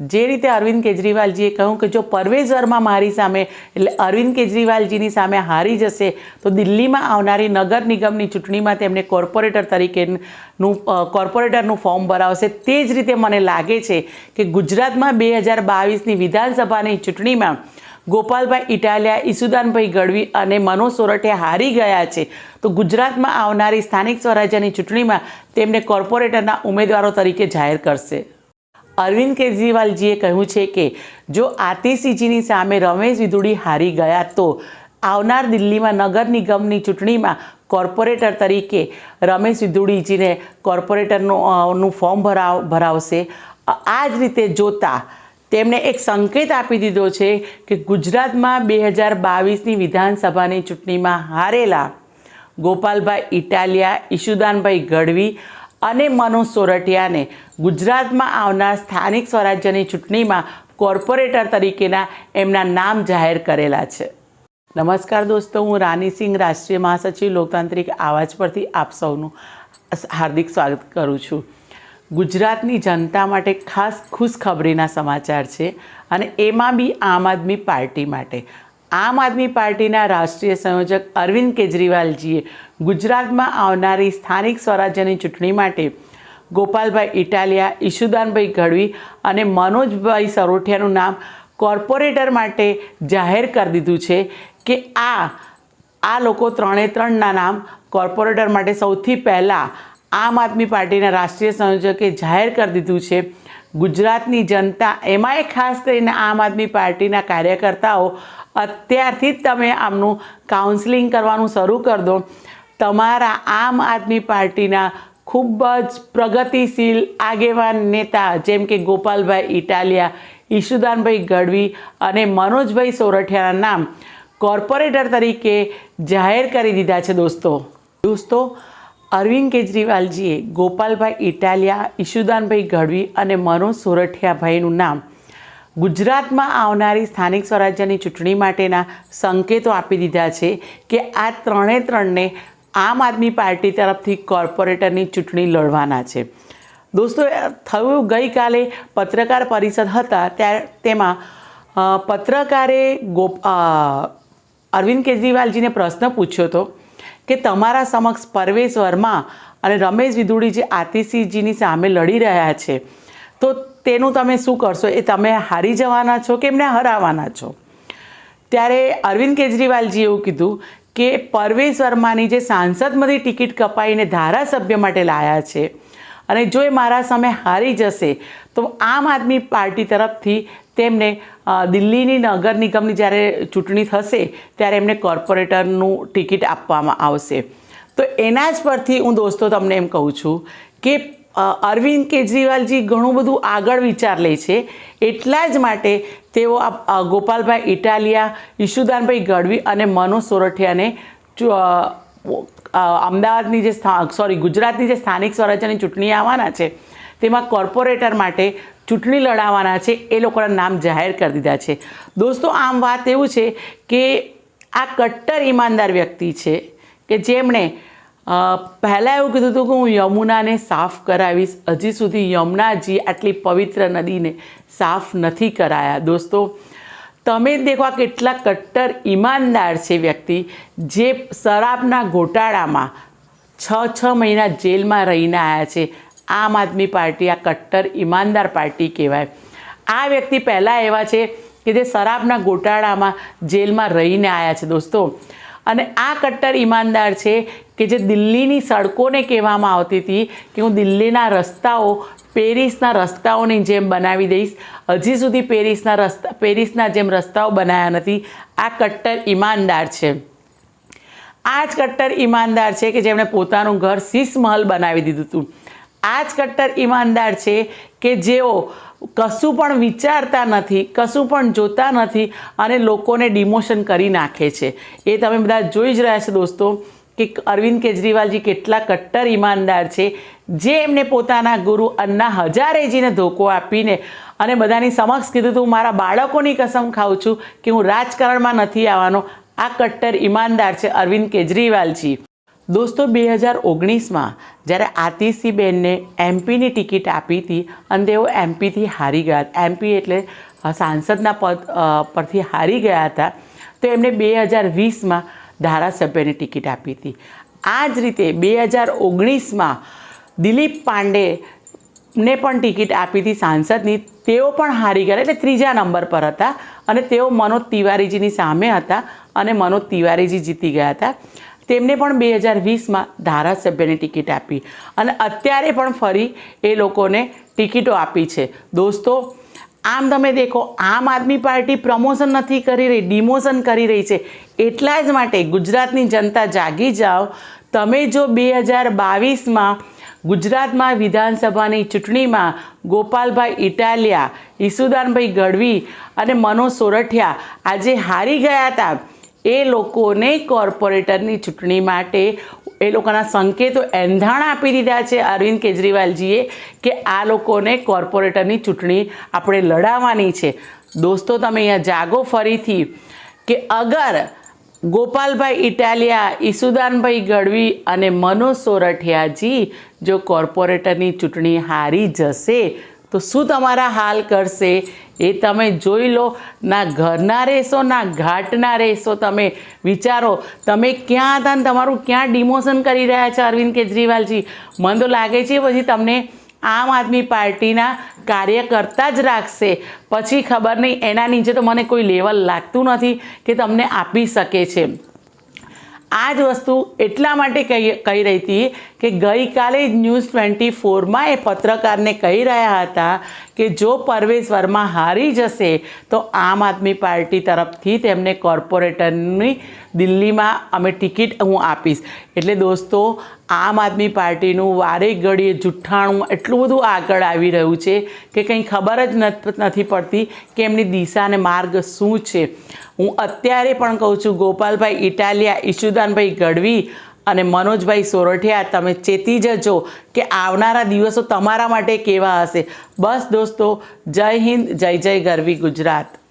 જે રીતે અરવિંદ કેજરીવાલજીએ કહ્યું કે જો પરવેઝ વર્મા મારી સામે, એટલે અરવિંદ કેજરીવાલજીની સામે હારી જશે, તો દિલ્હીમાં આવનારી નગર નિગમની ચૂંટણીમાં તેમને કોર્પોરેટર તરીકેનું કોર્પોરેટરનું ફોર્મ ભરાવશે. તે જ રીતે મને લાગે છે કે ગુજરાતમાં બે હજાર બાવીસની વિધાનસભાની ચૂંટણીમાં ગોપાલભાઈ ઇટાલિયા, ઈસુદાનભાઈ ગઢવી અને મનોજ સોરઠે હારી ગયા છે. તો ગુજરાતમાં આવનારી સ્થાનિક સ્વરાજ્યની ચૂંટણીમાં તેમને કોર્પોરેટરના ઉમેદવારો તરીકે જાહેર કરશે. અરવિંદ કેજરીવાલજીએ કહ્યું છે કે જો આતિશીજીની સામે રમેશ વિધુડી હારી ગયા તો આવનાર દિલ્હીમાં નગર નિગમની ચૂંટણીમાં કોર્પોરેટર તરીકે રમેશ વિધુડીજીને કોર્પોરેટરનું ફોર્મ ભરાવ, ભરાવશે. આ જ રીતે જોતા તેમણે એક સંકેત આપી દીધો છે કે ગુજરાતમાં બે હજાર બાવીસની વિધાનસભાની ચૂંટણીમાં હારેલા ગોપાલભાઈ ઇટાલિયા, ઈશુદાનભાઈ ગઢવી અને મનોજ સોરઠિયાને ગુજરાતમાં આવનાર સ્થાનિક સ્વરાજ્યની ચૂંટણીમાં કોર્પોરેટર તરીકેના એમના નામ જાહેર કરેલા છે. નમસ્કાર દોસ્તો, હું રાની સિંહ, રાષ્ટ્રીય મહાસચિવ, લોકતાંત્રિક આવાજ પરથી આપ સૌનું હાર્દિક સ્વાગત કરું છું. ગુજરાતની જનતા માટે ખાસ ખુશખબરીના સમાચાર છે અને એમાં બી આમ આદમી પાર્ટી માટે. આમ આદમી પાર્ટીના રાષ્ટ્રીય સંયોજક અરવિંદ કેજરીવાલજીએ ગુજરાતમાં આવનારી સ્થાનિક સ્વરાજ્યની ચૂંટણી માટે ગોપાલભાઈ ઇટાલિયા, ઈશુદાનભાઈ ગઢવી અને મનોજભાઈ સરોઠિયાનું નામ કોર્પોરેટર માટે જાહેર કરી દીધું છે કે આ આ લોકો ત્રણે ત્રણના નામ કોર્પોરેટર માટે સૌથી પહેલાં આમ આદમી પાર્ટીના રાષ્ટ્રીય સંયોજકે જાહેર કરી દીધું છે. ગુજરાતની જનતા, એમાંય ખાસ કરીને આમ આદમી પાર્ટીના કાર્યકર્તાઓ, અત્યારથી જ તમે આમનું કાઉન્સલિંગ કરવાનું શરૂ કરી દો. તમારા આમ આદમી પાર્ટીના ખૂબ જ પ્રગતિશીલ આગેવાન નેતા જેમ કે ગોપાલભાઈ ઇટાલિયા, ઈશુદાનભાઈ ગઢવી અને મનોજભાઈ સોરઠિયાના નામ કોર્પોરેટર તરીકે જાહેર કરી દીધા છે દોસ્તો. દોસ્તો અરવિંદ કેજરીવાલજીએ ગોપાલભાઈ ઇટાલિયા, ઈશુદાનભાઈ ગઢવી અને મનોજ સોરઠિયાભાઈનું નામ ગુજરાતમાં આવનારી સ્થાનિક સ્વરાજ્યની ચૂંટણી માટેના સંકેતો આપી દીધા છે કે આ ત્રણે ત્રણને આમ આદમી પાર્ટી તરફથી કોર્પોરેટરની ચૂંટણી લડવાના છે. દોસ્તો થયું ગઈકાલે પત્રકાર પરિષદ હતા ત્યારે તેમાં પત્રકારે ગોપ અરવિંદ કેજરીવાલજીને પ્રશ્ન પૂછ્યો હતો કે તમારા સમક્ષ પરવેશ વર્મા અને રમેશ વિધુડી જે આતિશીજીની સામે લડી રહ્યા છે, તો તેનું તમે શું કરશો? એ તમે હારી જવાના છો કે એમને હરાવાના છો? ત્યારે અરવિંદ કેજરીવાલજીએ એવું કીધું કે પરવેશ વર્માની જે સાંસદમાંથી ટિકિટ કપાઈને ધારાસભ્ય માટે લાયા છે અને જો એ મારા સામે હારી જશે, તો આમ આદમી પાર્ટી તરફથી તેમને દિલ્હીની નગર નિગમની જ્યારે ચૂંટણી થશે, ત્યારે એમને કોર્પોરેટરનું ટિકિટ આપવામાં આવશે. તો એના જ પરથી હું દોસ્તો તમને એમ કહું છું કે અરવિંદ કેજરીવાલજી ઘણું બધું આગળ વિચાર લે છે, એટલા જ માટે તેઓ આ ગોપાલભાઈ ઇટાલિયા, ઈશુદાનભાઈ ગઢવી અને મનોજ સોરઠિયાને અમદાવાદની જે સોરી, ગુજરાતની જે સ્થાનિક સ્વરાજ્યની ચૂંટણી આવવાના છે, તેમાં કોર્પોરેટર માટે ચૂંટણી લડાવવાના છે, એ લોકોના નામ જાહેર કરી દીધા છે. દોસ્તો, આમ વાત એવું છે કે આ કટ્ટર ઈમાનદાર વ્યક્તિ છે કે જેમણે પહેલાં એવું કીધું હતું કે હું યમુનાને સાફ કરાવીશ, હજી સુધી યમુનાજી આટલી પવિત્ર નદીને સાફ નથી કરાયા. દોસ્તો તમે દેખો આ કેટલા કટ્ટર ઈમાનદાર છે વ્યક્તિ, જે શરાબના ગોટાળામાં છ છ મહિના જેલમાં રહીને આવ્યા છે. આમ આદમી પાર્ટી, આ કટ્ટર ઈમાનદાર પાર્ટી કહેવાય. આ વ્યક્તિ પહેલાં એવા છે કે જે શરાબના ગોટાળામાં જેલમાં રહીને આવ્યા છે. દોસ્તો અને આ કટ્ટર ઈમાનદાર છે કે જે દિલ્હીની સડકોને કહેવામાં આવતી હતી કે હું દિલ્હીના રસ્તાઓ, પેરિસના રસ્તાઓની જેમ બનાવી દઈશ. હજી સુધી પેરિસના રસ્તા, પેરિસના જેમ રસ્તાઓ બનાવ્યા નથી. આ કટ્ટર ઈમાનદાર છે. આ જ કટ્ટર ઈમાનદાર છે કે જેમણે પોતાનું ઘર શીશ મહલ બનાવી દીધું હતું. આ જ કટ્ટર ઈમાનદાર છે કે જેઓ કશું પણ વિચારતા નથી, કશું પણ જોતા નથી અને લોકોને ડિમોશન કરી નાખે છે. એ તમે બધા જોઈ જ રહ્યા છો દોસ્તો કે અરવિંદ કેજરીવાલજી કેટલા કટ્ટર ઈમાનદાર છે, જે એમને પોતાના ગુરુ અન્ના હજારેજીને ધોકો આપીને અને બધાની સમક્ષ કીધું હતું મારા બાળકોની કસમ ખાઉં છું કે હું રાજકારણમાં નથી આવવાનો. આ કટ્ટર ઈમાનદાર છે અરવિંદ કેજરીવાલજી. દોસ્તો, બે હજાર ઓગણીસમાં જ્યારે આતિશીબેનને એમપીની ટિકિટ આપી હતી અને તેઓ એમપીથી હારી ગયા, એમપી એટલે સાંસદના પદ પરથી હારી ગયા હતા, તો એમને બે હજાર વીસમાં ધારાસભ્યની ટિકિટ આપી હતી. આ જ રીતે બે હજાર ઓગણીસમાં દિલીપ પાંડે ને પણ ટિકિટ આપી હતી સાંસદની, તેઓ પણ હારી ગયા એટલે ત્રીજા નંબર પર હતા અને તેઓ મનોજ તિવારીજીની સામે હતા અને મનોજ તિવારીજી જીતી ગયા હતા. તેમને પણ બે હજાર વીસમાં ધારાસભ્યની ટિકિટ આપી. અને અત્યારે પણ ફરી એ લોકોને ટિકિટો આપી છે. દોસ્તો, આમ તમે દેખો, આમ આદમી પાર્ટી પ્રમોશન નથી કરી રહી, ડિમોશન કરી રહી છે. એટલા જ માટે ગુજરાતની જનતા જાગી જાઓ. તમે જો બે હજાર બાવીસમાં ગુજરાતમાં વિધાનસભાની ચૂંટણીમાં ગોપાલભાઈ ઇટાલિયા, ઈસુદાનભાઈ ગઢવી અને મનોજ સોરઠિયા આજે હારી ગયા હતા. એ લોકોને કોર્પોરેટરની ચૂંટણી માટે એ લોકોના સંકેતો એંધાણ આપી દીધા છે. અરવિંદ કેજરીવાલજીએ કે આ લોકોને કોર્પોરેટરની ચૂંટણી આપણે લડાવવાની છે. દોસ્તો, તમે અહીંયા જાગો ફરીથી કે અગર ગોપાલભાઈ ઇટાલિયા, ઈસુદાનભાઈ ગઢવી અને મનોજ સોરઠિયાજી જો કોર્પોરેટરની ચૂંટણી હારી જશે તો શું તમારા હાલ કરશે? એ તમે જોઈ લો. ના ઘરના રહેશો, ના ઘાટના રહેશો. તમે વિચારો, તમે ક્યાં હતા ને તમારું ક્યાં ડિમોશન કરી રહ્યા છે અરવિંદ કેજરીવાલજી? મને તો લાગે છે પછી તમને આમ આદમી પાર્ટીના કાર્યકર્તા જ રાખશે. પછી ખબર નહીં, એના નીચે તો મને કોઈ લેવલ લાગતું નથી કે તમને આપી શકે છે. આ જ વસ્તુ એટલા માટે કહી કહી રહી હતી કે ગઈકાલે જ ન્યૂઝ ટ્વેન્ટી ફોરમાં એ પત્રકારને કહી રહ્યા હતા કે જો પરવેશ વર્મા હારી જશે, તો આમ આદમી પાર્ટી તરફથી તેમને કોર્પોરેટરની દિલ્હીમાં અમે ટિકિટ હું આપીશ. એટલે દોસ્તો, આમ આદમી પાર્ટીનું વારે ઘડીએ જુઠ્ઠાણું એટલું બધું આગળ આવી રહ્યું છે કે કંઈ ખબર જ નથી પડતી કે એમની દિશા અને માર્ગ શું છે. હું અત્યારે પણ કહું છું, ગોપાલભાઈ ઇટાલિયા, ઈશુદાનભાઈ ગઢવી અને મનોજભાઈ સોરઠિયા, તમે ચેતી જજો કે આવનારા દિવસો તમારા માટે કેવા હશે. બસ દોસ્તો, જય હિન્દ, જય જય ગરવી ગુજરાત.